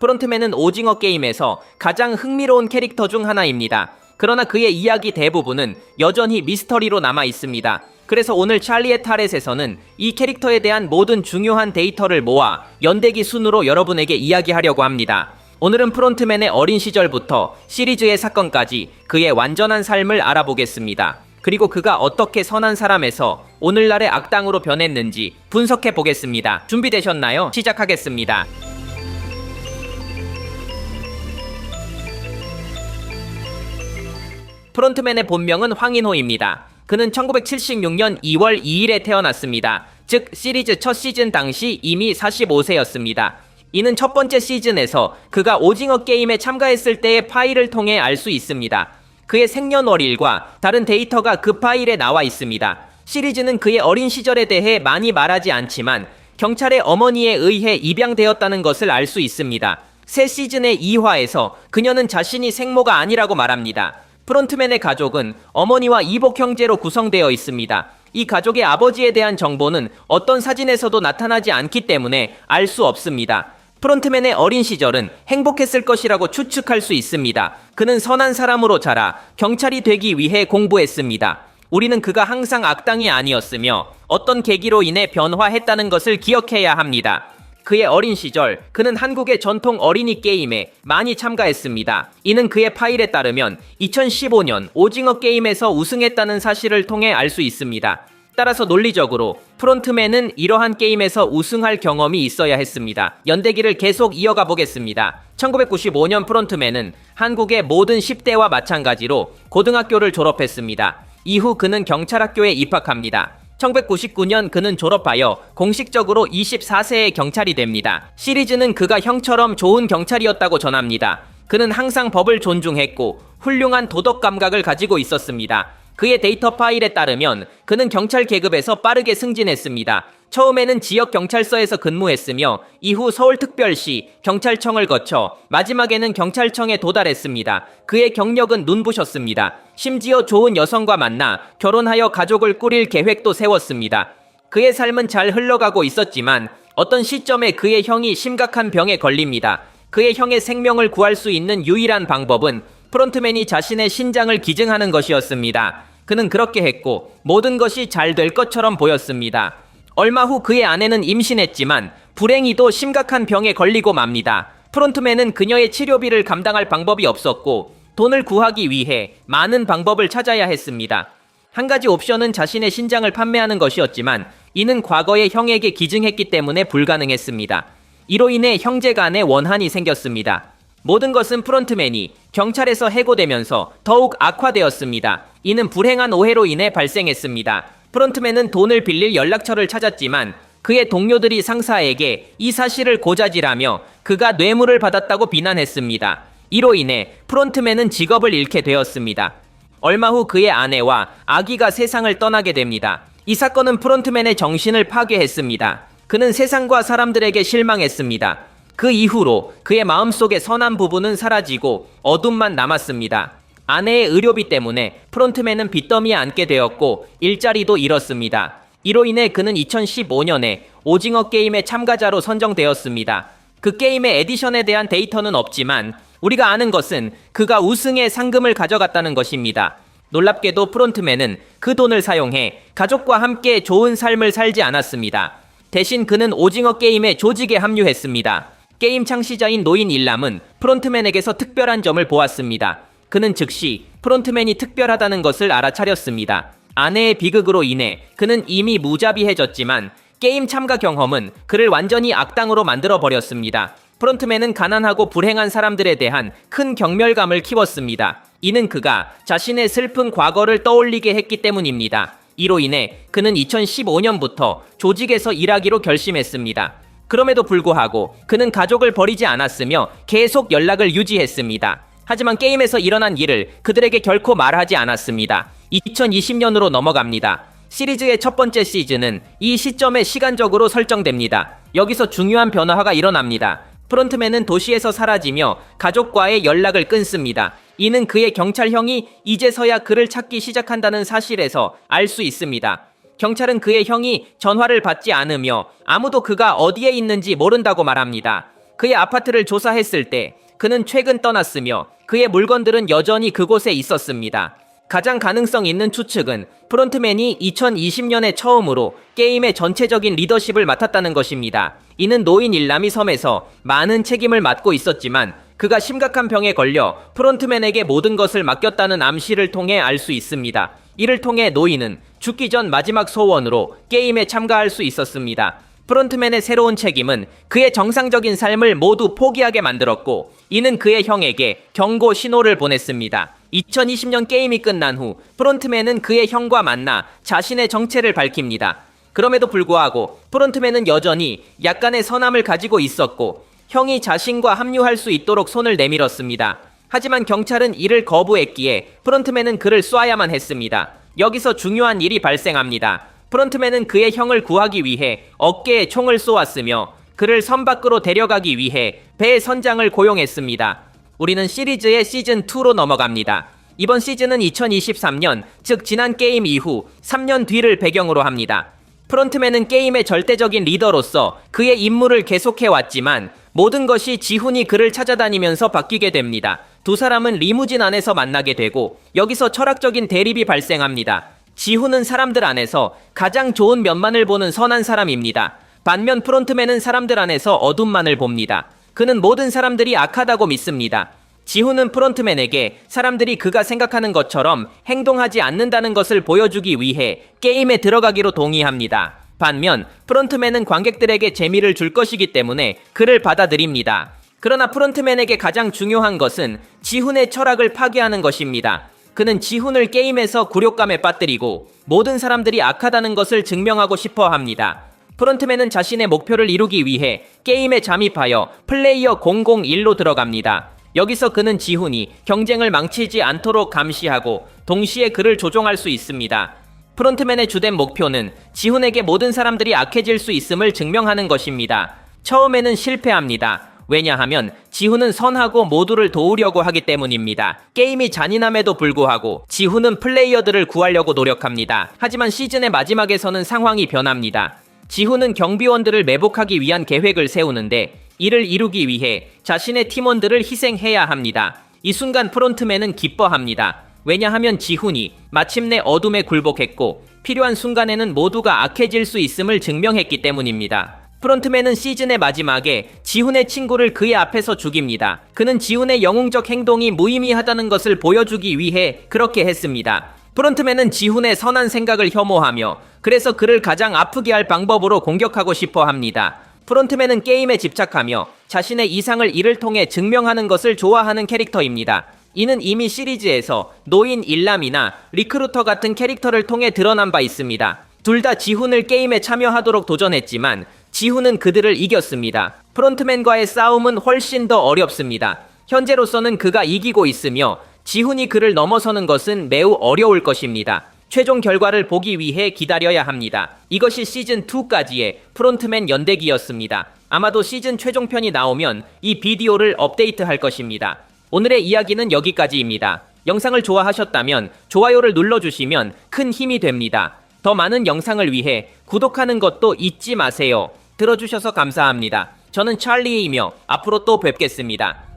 프론트맨은 오징어 게임에서 가장 흥미로운 캐릭터 중 하나입니다. 그러나 그의 이야기 대부분은 여전히 미스터리로 남아 있습니다. 그래서 오늘 찰리의 타렛에서는 이 캐릭터에 대한 모든 중요한 데이터를 모아 연대기 순으로 여러분에게 이야기하려고 합니다. 오늘은 프론트맨의 어린 시절부터 시리즈의 사건까지 그의 완전한 삶을 알아보겠습니다. 그리고 그가 어떻게 선한 사람에서 오늘날의 악당으로 변했는지 분석해 보겠습니다. 준비되셨나요? 시작하겠습니다. 프론트맨의 본명은 황인호입니다. 그는 1976년 2월 2일에 태어났습니다. 즉 시리즈 첫 시즌 당시 이미 45세였습니다. 이는 첫 번째 시즌에서 그가 오징어 게임에 참가했을 때의 파일을 통해 알 수 있습니다. 그의 생년월일과 다른 데이터가 그 파일에 나와 있습니다. 시리즈는 그의 어린 시절에 대해 많이 말하지 않지만 경찰의 어머니에 의해 입양되었다는 것을 알 수 있습니다. 새 시즌의 2화에서 그녀는 자신이 생모가 아니라고 말합니다. 프론트맨의 가족은 어머니와 이복 형제로 구성되어 있습니다. 이 가족의 아버지에 대한 정보는 어떤 사진에서도 나타나지 않기 때문에 알 수 없습니다. 프론트맨의 어린 시절은 행복했을 것이라고 추측할 수 있습니다. 그는 선한 사람으로 자라 경찰이 되기 위해 공부했습니다. 우리는 그가 항상 악당이 아니었으며 어떤 계기로 인해 변화했다는 것을 기억해야 합니다. 그의 어린 시절 그는 한국의 전통 어린이 게임에 많이 참가했습니다. 이는 그의 파일에 따르면 2015년 오징어 게임에서 우승했다는 사실을 통해 알 수 있습니다. 따라서 논리적으로 프론트맨은 이러한 게임에서 우승할 경험이 있어야 했습니다. 연대기를 계속 이어가 보겠습니다. 1995년 프론트맨은 한국의 모든 10대와 마찬가지로 고등학교를 졸업했습니다. 이후 그는 경찰학교에 입학합니다. 1999년 그는 졸업하여 공식적으로 24세의 경찰이 됩니다. 시리즈는 그가 형처럼 좋은 경찰이었다고 전합니다. 그는 항상 법을 존중했고 훌륭한 도덕 감각을 가지고 있었습니다. 그의 데이터 파일에 따르면 그는 경찰 계급에서 빠르게 승진했습니다. 처음에는 지역 경찰서에서 근무했으며 이후 서울특별시 경찰청을 거쳐 마지막에는 경찰청에 도달했습니다. 그의 경력은 눈부셨습니다. 심지어 좋은 여성과 만나 결혼하여 가족을 꾸릴 계획도 세웠습니다. 그의 삶은 잘 흘러가고 있었지만 어떤 시점에 그의 형이 심각한 병에 걸립니다. 그의 형의 생명을 구할 수 있는 유일한 방법은 프론트맨이 자신의 신장을 기증하는 것이었습니다. 그는 그렇게 했고 모든 것이 잘 될 것처럼 보였습니다. 얼마 후 그의 아내는 임신했지만 불행히도 심각한 병에 걸리고 맙니다. 프론트맨은 그녀의 치료비를 감당할 방법이 없었고 돈을 구하기 위해 많은 방법을 찾아야 했습니다. 한 가지 옵션은 자신의 신장을 판매하는 것이었지만 이는 과거에 형에게 기증했기 때문에 불가능했습니다. 이로 인해 형제 간의 원한이 생겼습니다. 모든 것은 프론트맨이 경찰에서 해고되면서 더욱 악화되었습니다. 이는 불행한 오해로 인해 발생했습니다. 프론트맨은 돈을 빌릴 연락처를 찾았지만 그의 동료들이 상사에게 이 사실을 고자질하며 그가 뇌물을 받았다고 비난했습니다. 이로 인해 프론트맨은 직업을 잃게 되었습니다. 얼마 후 그의 아내와 아기가 세상을 떠나게 됩니다. 이 사건은 프론트맨의 정신을 파괴했습니다. 그는 세상과 사람들에게 실망했습니다. 그 이후로 그의 마음속의 선한 부분은 사라지고 어둠만 남았습니다. 아내의 의료비 때문에 프론트맨은 빚더미에 앉게 되었고 일자리도 잃었습니다. 이로 인해 그는 2015년에 오징어 게임의 참가자로 선정되었습니다. 그 게임의 에디션에 대한 데이터는 없지만 우리가 아는 것은 그가 우승의 상금을 가져갔다는 것입니다. 놀랍게도 프론트맨은 그 돈을 사용해 가족과 함께 좋은 삶을 살지 않았습니다. 대신 그는 오징어 게임의 조직에 합류했습니다. 게임 창시자인 노인 일남은 프론트맨에게서 특별한 점을 보았습니다. 그는 즉시 프론트맨이 특별하다는 것을 알아차렸습니다. 아내의 비극으로 인해 그는 이미 무자비해졌지만 게임 참가 경험은 그를 완전히 악당으로 만들어 버렸습니다. 프론트맨은 가난하고 불행한 사람들에 대한 큰 경멸감을 키웠습니다. 이는 그가 자신의 슬픈 과거를 떠올리게 했기 때문입니다. 이로 인해 그는 2015년부터 조직에서 일하기로 결심했습니다. 그럼에도 불구하고 그는 가족을 버리지 않았으며 계속 연락을 유지했습니다. 하지만 게임에서 일어난 일을 그들에게 결코 말하지 않았습니다. 2020년으로 넘어갑니다. 시리즈의 첫 번째 시즌은 이 시점에 시간적으로 설정됩니다. 여기서 중요한 변화가 일어납니다. 프론트맨은 도시에서 사라지며 가족과의 연락을 끊습니다. 이는 그의 경찰형이 이제서야 그를 찾기 시작한다는 사실에서 알 수 있습니다. 경찰은 그의 형이 전화를 받지 않으며 아무도 그가 어디에 있는지 모른다고 말합니다. 그의 아파트를 조사했을 때 그는 최근 떠났으며 그의 물건들은 여전히 그곳에 있었습니다. 가장 가능성 있는 추측은 프론트맨이 2020년에 처음으로 게임의 전체적인 리더십을 맡았다는 것입니다. 이는 노인 일남이 섬에서 많은 책임을 맡고 있었지만 그가 심각한 병에 걸려 프론트맨에게 모든 것을 맡겼다는 암시를 통해 알 수 있습니다. 이를 통해 노인은 죽기 전 마지막 소원으로 게임에 참가할 수 있었습니다. 프론트맨의 새로운 책임은 그의 정상적인 삶을 모두 포기하게 만들었고 이는 그의 형에게 경고 신호를 보냈습니다. 2020년 게임이 끝난 후 프론트맨은 그의 형과 만나 자신의 정체를 밝힙니다. 그럼에도 불구하고 프론트맨은 여전히 약간의 선함을 가지고 있었고 형이 자신과 합류할 수 있도록 손을 내밀었습니다. 하지만 경찰은 이를 거부했기에 프론트맨은 그를 쏴야만 했습니다. 여기서 중요한 일이 발생합니다. 프론트맨은 그의 형을 구하기 위해 어깨에 총을 쏘았으며 그를 섬 밖으로 데려가기 위해 배 선장을 고용했습니다. 우리는 시리즈의 시즌 2로 넘어갑니다. 이번 시즌은 2023년, 즉 지난 게임 이후 3년 뒤를 배경으로 합니다. 프론트맨은 게임의 절대적인 리더로서 그의 임무를 계속해 왔지만 모든 것이 지훈이 그를 찾아다니면서 바뀌게 됩니다. 두 사람은 리무진 안에서 만나게 되고 여기서 철학적인 대립이 발생합니다. 지훈은 사람들 안에서 가장 좋은 면만을 보는 선한 사람입니다. 반면 프론트맨은 사람들 안에서 어둠만을 봅니다. 그는 모든 사람들이 악하다고 믿습니다. 지훈은 프론트맨에게 사람들이 그가 생각하는 것처럼 행동하지 않는다는 것을 보여주기 위해 게임에 들어가기로 동의합니다. 반면 프론트맨은 관객들에게 재미를 줄 것이기 때문에 그를 받아들입니다. 그러나 프론트맨에게 가장 중요한 것은 지훈의 철학을 파괴하는 것입니다. 그는 지훈을 게임에서 굴욕감에 빠뜨리고 모든 사람들이 악하다는 것을 증명하고 싶어 합니다. 프론트맨은 자신의 목표를 이루기 위해 게임에 잠입하여 플레이어 001로 들어갑니다. 여기서 그는 지훈이 경쟁을 망치지 않도록 감시하고 동시에 그를 조종할 수 있습니다. 프론트맨의 주된 목표는 지훈에게 모든 사람들이 악해질 수 있음을 증명하는 것입니다. 처음에는 실패합니다. 왜냐하면 지훈은 선하고 모두를 도우려고 하기 때문입니다. 게임이 잔인함에도 불구하고 지훈은 플레이어들을 구하려고 노력합니다. 하지만 시즌의 마지막에서는 상황이 변합니다. 지훈은 경비원들을 매복하기 위한 계획을 세우는데 이를 이루기 위해 자신의 팀원들을 희생해야 합니다. 이 순간 프론트맨은 기뻐합니다. 왜냐하면 지훈이 마침내 어둠에 굴복했고 필요한 순간에는 모두가 악해질 수 있음을 증명했기 때문입니다. 프론트맨은 시즌의 마지막에 지훈의 친구를 그의 앞에서 죽입니다. 그는 지훈의 영웅적 행동이 무의미하다는 것을 보여주기 위해 그렇게 했습니다. 프론트맨은 지훈의 선한 생각을 혐오하며 그래서 그를 가장 아프게 할 방법으로 공격하고 싶어 합니다. 프론트맨은 게임에 집착하며 자신의 이상을 이를 통해 증명하는 것을 좋아하는 캐릭터입니다. 이는 이미 시리즈에서 노인 일남이나 리크루터 같은 캐릭터를 통해 드러난 바 있습니다. 둘 다 지훈을 게임에 참여하도록 도전했지만 지훈은 그들을 이겼습니다. 프론트맨과의 싸움은 훨씬 더 어렵습니다. 현재로서는 그가 이기고 있으며 지훈이 그를 넘어서는 것은 매우 어려울 것입니다. 최종 결과를 보기 위해 기다려야 합니다. 이것이 시즌 2까지의 프론트맨 연대기였습니다. 아마도 시즌 최종편이 나오면 이 비디오를 업데이트할 것입니다. 오늘의 이야기는 여기까지입니다. 영상을 좋아하셨다면 좋아요를 눌러주시면 큰 힘이 됩니다. 더 많은 영상을 위해 구독하는 것도 잊지 마세요. 들어주셔서 감사합니다. 저는 찰리이며 앞으로 또 뵙겠습니다.